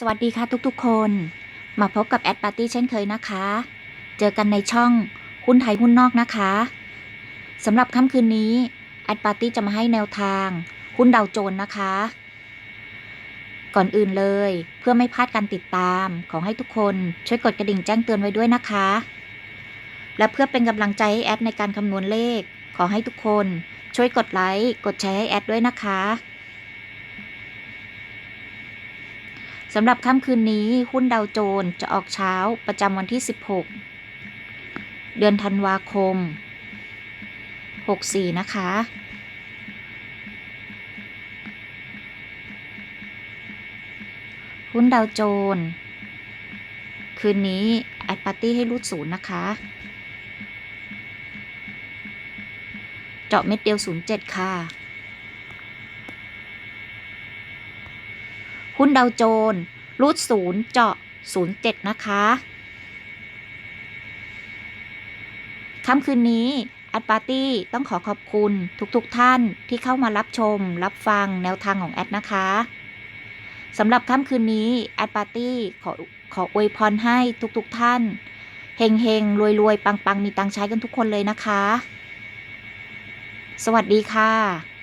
สวัสดีค่ะทุกๆคน มาพบกับแอดปาร์ตี้เช่นเคยนะคะ เจอกันในช่องหุ้นไทยหุ้นนอกนะคะสำหรับค่ำคืนนี้แอดปาร์ตี้จะมาให้แนวทาง หุ้นดาวโจน์นะคะ ก่อนอื่นเลยเพื่อไม่พลาดการติดตาม ขอให้ทุกคนช่วยกดกระดิ่งแจ้งเตือนไว้ด้วยนะคะ และเพื่อเป็นกำลังใจให้แอดในการคำนวณเลข ขอให้ทุกคนช่วยกดไลค์กดแชร์ให้แอดด้วยนะคะ สำหรับค่ำคืนนี้หุ้นดาวโจนส์จะออกเช้าประจำวันที่ 16 เดือนธันวาคม 64 นะคะ หุ้นดาวโจนส์คืนนี้แอดปาร์ตี้ให้รูดศูนย์นะคะ เจาะเม็ดเดียว 07 ค่ะ หุ้นดาวโจนส์รูดศูนย์เจาะ07นย์เจ็ดนะคะค่ำคืนนี้แอดปาร์ตี้ต้องขอขอบคุณทุกๆทท่านที่เข้ามารับชม รับฟังแนวทางของแอดนะคะสำหรับค่ำคืนนี้แอดปาร์ตี้ขอขออวยพรให้ทุกๆทท่านเฮงเฮงรวยรวยปังปังมีตังใช้กันทุกคนเลยนะคะ สวัสดีค่ะ